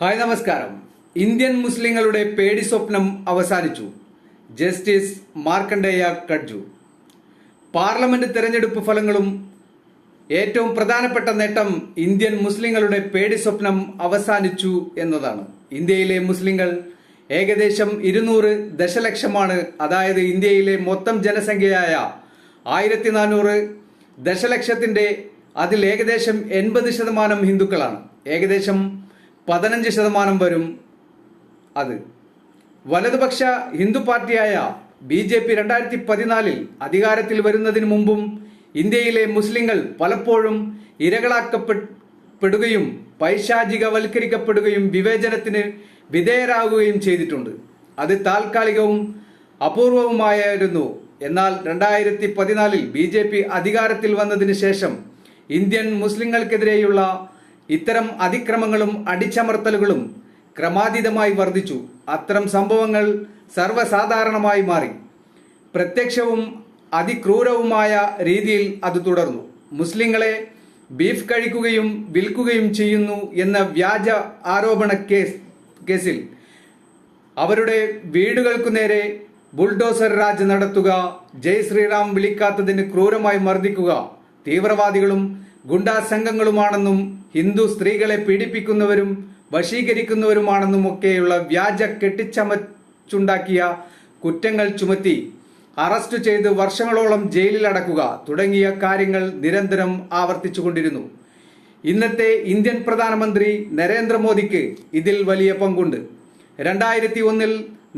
Hi നമസ്കാരം. Indian മുസ്ലിങ്ങളുടെ പേടി സ്വപ്നം അവസാനിച്ചു. ജസ്റ്റിസ് മാർക്കണ്ഡേയ കഡ്ജു. പാർലമെന്റ് തെരഞ്ഞെടുപ്പ് ഫലങ്ങളും ഏറ്റവും പ്രധാനപ്പെട്ട നേട്ടം ഇന്ത്യൻ മുസ്ലിങ്ങളുടെ പേടി സ്വപ്നം അവസാനിച്ചു എന്നതാണ്. ഇന്ത്യയിലെ മുസ്ലിങ്ങൾ ഏകദേശം ഇരുന്നൂറ് ദശലക്ഷമാണ്. അതായത് ഇന്ത്യയിലെ മൊത്തം ജനസംഖ്യയായ ആയിരത്തി നാനൂറ് ദശലക്ഷത്തിന്റെ അതിൽ ഏകദേശം എൺപത് ശതമാനം ഹിന്ദുക്കളാണ്. ഏകദേശം പതിനഞ്ച് ശതമാനം വരും അത്. വലതുപക്ഷ ഹിന്ദു പാർട്ടിയായ ബി ജെ പി രണ്ടായിരത്തി പതിനാലിൽ അധികാരത്തിൽ വരുന്നതിന് മുമ്പും ഇന്ത്യയിലെ മുസ്ലിങ്ങൾ പലപ്പോഴും ഇരകളാക്കപ്പെടുകയും പൈശാചികവൽക്കരിക്കപ്പെടുകയും വിവേചനത്തിന് വിധേയരാകുകയും ചെയ്തിട്ടുണ്ട്. അത് താൽക്കാലികവും അപൂർവവുമായിരുന്നു. എന്നാൽ രണ്ടായിരത്തി പതിനാലിൽ ബി ജെ പി അധികാരത്തിൽ വന്നതിന് ശേഷം ഇന്ത്യൻ മുസ്ലിങ്ങൾക്കെതിരെയുള്ള ഇത്തരം അതിക്രമങ്ങളും അടിച്ചമർത്തലുകളും ക്രമാതീതമായി വർദ്ധിച്ചു. അത്തരം സംഭവങ്ങൾ സർവസാധാരണമായി മാറി. പ്രത്യക്ഷവും അതിക്രൂരവുമായ രീതിയിൽ അത് തുടർന്നു. മുസ്ലിങ്ങളെ ബീഫ് കഴിക്കുകയും വിൽക്കുകയും ചെയ്യുന്നു എന്ന വ്യാജ ആരോപണ കേസ് കേസിൽ അവരുടെ വീടുകൾക്കു നേരെ ബുൾഡോസർ രാജ് നടത്തുക ജയ് ശ്രീറാം വിളിക്കാത്തതിന് ക്രൂരമായി മർദ്ദിക്കുക തീവ്രവാദികളും ഗുണ്ടാ സംഘങ്ങളുമാണെന്നും ഹിന്ദു സ്ത്രീകളെ പീഡിപ്പിക്കുന്നവരും വശീകരിക്കുന്നവരുമാണെന്നും ഒക്കെയുള്ള വ്യാജ കെട്ടിച്ചമച്ചുണ്ടാക്കിയ കുറ്റങ്ങൾ ചുമത്തി അറസ്റ്റ് ചെയ്ത് വർഷങ്ങളോളം ജയിലിൽ അടക്കുക തുടങ്ങിയ കാര്യങ്ങൾ നിരന്തരം ആവർത്തിച്ചുകൊണ്ടിരുന്നു. ഇന്നത്തെ ഇന്ത്യൻ പ്രധാനമന്ത്രി നരേന്ദ്രമോദിക്ക് ഇതിൽ വലിയ പങ്കുണ്ട്. രണ്ടായിരത്തി ഒന്നിൽ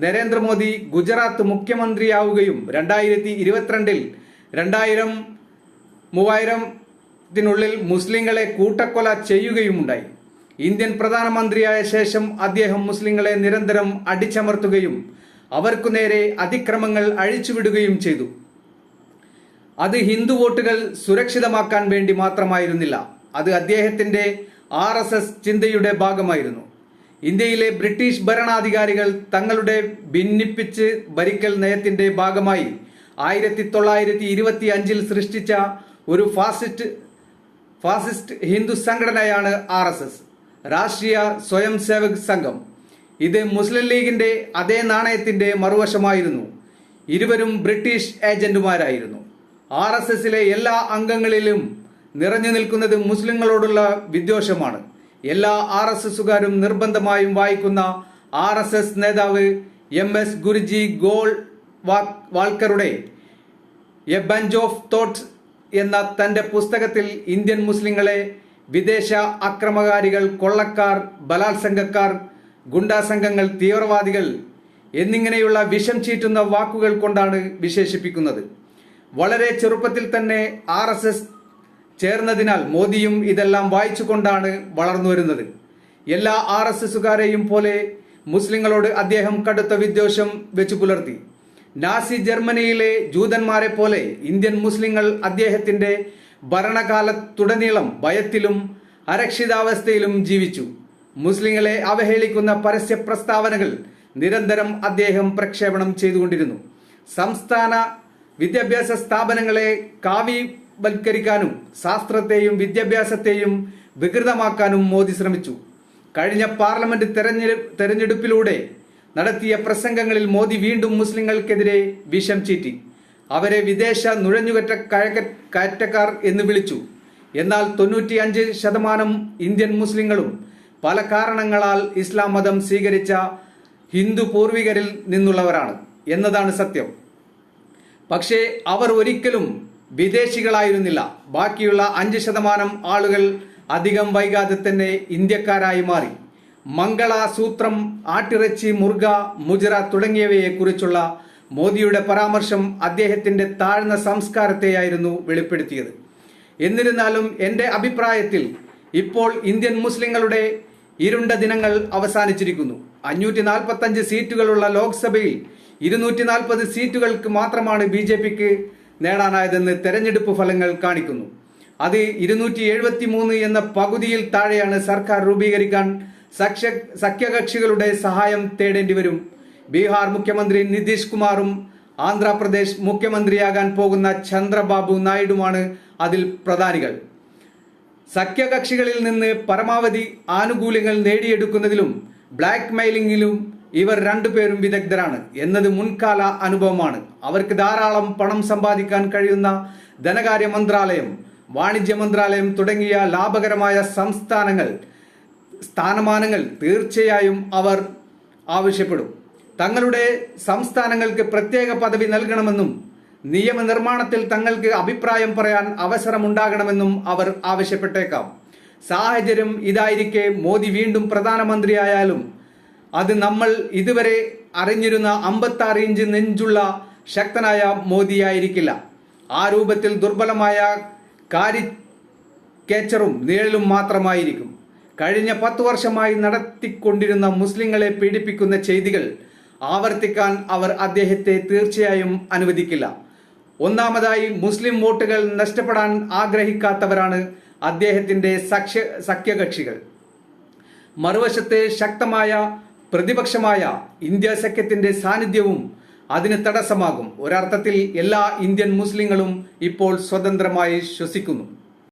നരേന്ദ്രമോദി ഗുജറാത്ത് മുഖ്യമന്ത്രിയാവുകയും രണ്ടായിരത്തി ഇരുപത്തിരണ്ടിൽ രണ്ടായിരം മൂവായിരത്തിനുള്ളിൽ മുസ്ലിങ്ങളെ കൂട്ടക്കൊല ചെയ്യുകയുമുണ്ടായി. ഇന്ത്യൻ പ്രധാനമന്ത്രിയായ ശേഷം അദ്ദേഹം മുസ്ലിങ്ങളെ നിരന്തരം അടിച്ചമർത്തുകയും അവർക്കു നേരെ അതിക്രമങ്ങൾ അഴിച്ചുവിടുകയും ചെയ്തു. അത് ഹിന്ദു വോട്ടുകൾ സുരക്ഷിതമാക്കാൻ വേണ്ടി മാത്രമായിരുന്നില്ല. അത് അദ്ദേഹത്തിന്റെ ആർ എസ് എസ് ചിന്തയുടെ ഭാഗമായിരുന്നു. ഇന്ത്യയിലെ ബ്രിട്ടീഷ് ഭരണാധികാരികൾ തങ്ങളുടെ ഭിന്നിപ്പിച്ച് ഭരിക്കൽ നയത്തിന്റെ ഭാഗമായി ആയിരത്തി തൊള്ളായിരത്തി ഇരുപത്തി അഞ്ചിൽ സൃഷ്ടിച്ച ഒരു ഫാസിസ്റ്റ് ഫാസിസ്റ്റ് ഹിന്ദു സംഘടനയാണ് ആർ എസ് എസ്. രാഷ്ട്രീയ സ്വയം സേവക് സംഘം. ഇത് മുസ്ലിം ലീഗിന്റെ അതേ നാണയത്തിന്റെ മറുവശമായിരുന്നു. ഇരുവരും ബ്രിട്ടീഷ് ഏജന്റുമാരായിരുന്നു. ആർ എസ് എസിലെ എല്ലാ അംഗങ്ങളിലും നിറഞ്ഞു നിൽക്കുന്നത് മുസ്ലിങ്ങളോടുള്ള വിദ്വേഷമാണ്. എല്ലാ ആർ എസ് എസുകാരും നിർബന്ധമായും വായിക്കുന്ന ആർ എസ് എസ് നേതാവ് എം എസ് ഗുരുജി ഗോൾ വാൾക്കറുടെ എ ബഞ്ച് ഓഫ് തോട്ട്സ് എന്ന തന്റെ പുസ്തകത്തിൽ ഇന്ത്യൻ മുസ്ലിങ്ങളെ വിദേശ അക്രമകാരികൾ കൊള്ളക്കാർ ബലാത്സംഗക്കാർ ഗുണ്ടാ സംഘങ്ങൾ തീവ്രവാദികൾ എന്നിങ്ങനെയുള്ള വിഷം ചീറ്റുന്ന വാക്കുകൾ കൊണ്ടാണ് വിശേഷിപ്പിക്കുന്നത്. വളരെ ചെറുപ്പത്തിൽ തന്നെ ആർ എസ് എസ് ചേർന്നതിനാൽ മോദിയും ഇതെല്ലാം വായിച്ചുകൊണ്ടാണ് വളർന്നു വരുന്നത്. എല്ലാ ആർ എസ് എസുകാരെയും പോലെ മുസ്ലിങ്ങളോട് അദ്ദേഹം കടുത്ത വിദ്വേഷം വെച്ചു പുലർത്തി നാസി ജർമ്മനിയിലെ ജൂതന്മാരെ പോലെ ഇന്ത്യൻ മുസ്ലിങ്ങൾ അദ്ദേഹത്തിന്റെ ഭരണകാലത്തുടനീളം ഭയത്തിലും അരക്ഷിതാവസ്ഥയിലും ജീവിച്ചു. മുസ്ലിങ്ങളെ അവഹേളിക്കുന്ന പരസ്യ പ്രസ്താവനകൾ നിരന്തരം അദ്ദേഹം പ്രക്ഷേപണം ചെയ്തുകൊണ്ടിരുന്നു. സംസ്ഥാന വിദ്യാഭ്യാസ സ്ഥാപനങ്ങളെ കാവ്യവൽക്കരിക്കാനും ശാസ്ത്രത്തെയും വിദ്യാഭ്യാസത്തെയും വികൃതമാക്കാനും മോദി ശ്രമിച്ചു. കഴിഞ്ഞ പാർലമെന്റ് തെരഞ്ഞെടുപ്പിലൂടെ നടത്തിയ പ്രസംഗങ്ങളിൽ മോദി വീണ്ടും മുസ്ലിങ്ങൾക്കെതിരെ വിഷം ചീറ്റി. അവരെ വിദേശ നുഴഞ്ഞുകറ്റ കയറ്റക്കാർ എന്ന് വിളിച്ചു. എന്നാൽ തൊണ്ണൂറ്റിയഞ്ച് ശതമാനം ഇന്ത്യൻ മുസ്ലിങ്ങളും പല കാരണങ്ങളാൽ ഇസ്ലാം മതം സ്വീകരിച്ച ഹിന്ദു പൂർവികരിൽ നിന്നുള്ളവരാണ് എന്നതാണ് സത്യം. പക്ഷേ അവർ ഒരിക്കലും വിദേശികളായിരുന്നില്ല. ബാക്കിയുള്ള അഞ്ച് ശതമാനം ആളുകൾ അധികം വൈകാതെ തന്നെ ഇന്ത്യക്കാരായി മാറി. മംഗള സൂത്രം ആട്ടിറച്ചി മുർഗ മുജറ തുടങ്ങിയവയെക്കുറിച്ചുള്ള മോദിയുടെ പരാമർശം അദ്ദേഹത്തിന്റെ താഴ്ന്ന സംസ്കാരത്തെയായിരുന്നു വെളിപ്പെടുത്തിയത്. എന്നിരുന്നാലും എന്റെ അഭിപ്രായത്തിൽ ഇപ്പോൾ ഇന്ത്യൻ മുസ്ലിങ്ങളുടെ ഇരുണ്ട ദിനങ്ങൾ അവസാനിച്ചിരിക്കുന്നു. അഞ്ഞൂറ്റി നാൽപ്പത്തഞ്ച് സീറ്റുകളുള്ള ലോക്സഭയിൽ ഇരുന്നൂറ്റി നാൽപ്പത് സീറ്റുകൾക്ക് മാത്രമാണ് ബി ജെ പിക്ക് നേടാനായതെന്ന് തെരഞ്ഞെടുപ്പ് ഫലങ്ങൾ കാണിക്കുന്നു. അത് ഇരുന്നൂറ്റി എഴുപത്തി മൂന്ന് എന്ന പകുതിയിൽ താഴെയാണ് സർക്കാർ രൂപീകരിക്കാൻ സഖ്യ സഖ്യകക്ഷികളുടെ സഹായം തേടേണ്ടി വരും. ബീഹാർ മുഖ്യമന്ത്രി നിതീഷ് കുമാറും ആന്ധ്രാപ്രദേശ് മുഖ്യമന്ത്രിയാകാൻ പോകുന്ന ചന്ദ്രബാബു നായിഡുമാണ് അതിൽ പ്രധാനികൾ. സഖ്യകക്ഷികളിൽ നിന്ന് പരമാവധി ആനുകൂല്യങ്ങൾ നേടിയെടുക്കുന്നതിലും ബ്ലാക്ക് മെയിലിംഗിലും ഇവർ രണ്ടുപേരും വിദഗ്ധരാണ് എന്നത് മുൻകാല അനുഭവമാണ്. അവർക്ക് ധാരാളം പണം സമ്പാദിക്കാൻ കഴിയുന്ന ധനകാര്യ മന്ത്രാലയം വാണിജ്യ മന്ത്രാലയം തുടങ്ങിയ ലാഭകരമായ സംസ്ഥാനങ്ങൾ സ്ഥാനമാനങ്ങൾ തീർച്ചയായും അവർ ആവശ്യപ്പെടും. തങ്ങളുടെ സംസ്ഥാനങ്ങൾക്ക് പ്രത്യേക പദവി നൽകണമെന്നും നിയമനിർമ്മാണത്തിൽ തങ്ങൾക്ക് അഭിപ്രായം പറയാൻ അവസരമുണ്ടാകണമെന്നും അവർ ആവശ്യപ്പെട്ടേക്കാം. സാഹചര്യം ഇതായിരിക്കെ മോദി വീണ്ടും പ്രധാനമന്ത്രിയായാലും അത് നമ്മൾ ഇതുവരെ അറിഞ്ഞിരുന്ന അമ്പത്തി ആറ് ഇഞ്ച് നെഞ്ചുള്ള ശക്തനായ മോദിയായിരിക്കില്ല. ആ രൂപത്തിൽ ദുർബലമായ കാരി കേച്ചറും നിഴലും മാത്രമായിരിക്കും. കഴിഞ്ഞ പത്തു വർഷമായി നടത്തിക്കൊണ്ടിരുന്ന മുസ്ലിങ്ങളെ പീഡിപ്പിക്കുന്ന ചെയ്തികൾ ആവർത്തിക്കാൻ അവർ അദ്ദേഹത്തെ തീർച്ചയായും അനുവദിക്കില്ല. ഒന്നാമതായി മുസ്ലിം വോട്ടുകൾ നഷ്ടപ്പെടാൻ ആഗ്രഹിക്കാത്തവരാണ് അദ്ദേഹത്തിന്റെ സഖ്യ സഖ്യകക്ഷികൾ. മറുവശത്തെ ശക്തമായ പ്രതിപക്ഷമായ ഇന്ത്യ സഖ്യത്തിന്റെ സാന്നിധ്യവും അതിന് തടസ്സമാകും. ഒരർത്ഥത്തിൽ എല്ലാ ഇന്ത്യൻ മുസ്ലിങ്ങളും ഇപ്പോൾ സ്വതന്ത്രമായി ശ്വസിക്കുന്നു.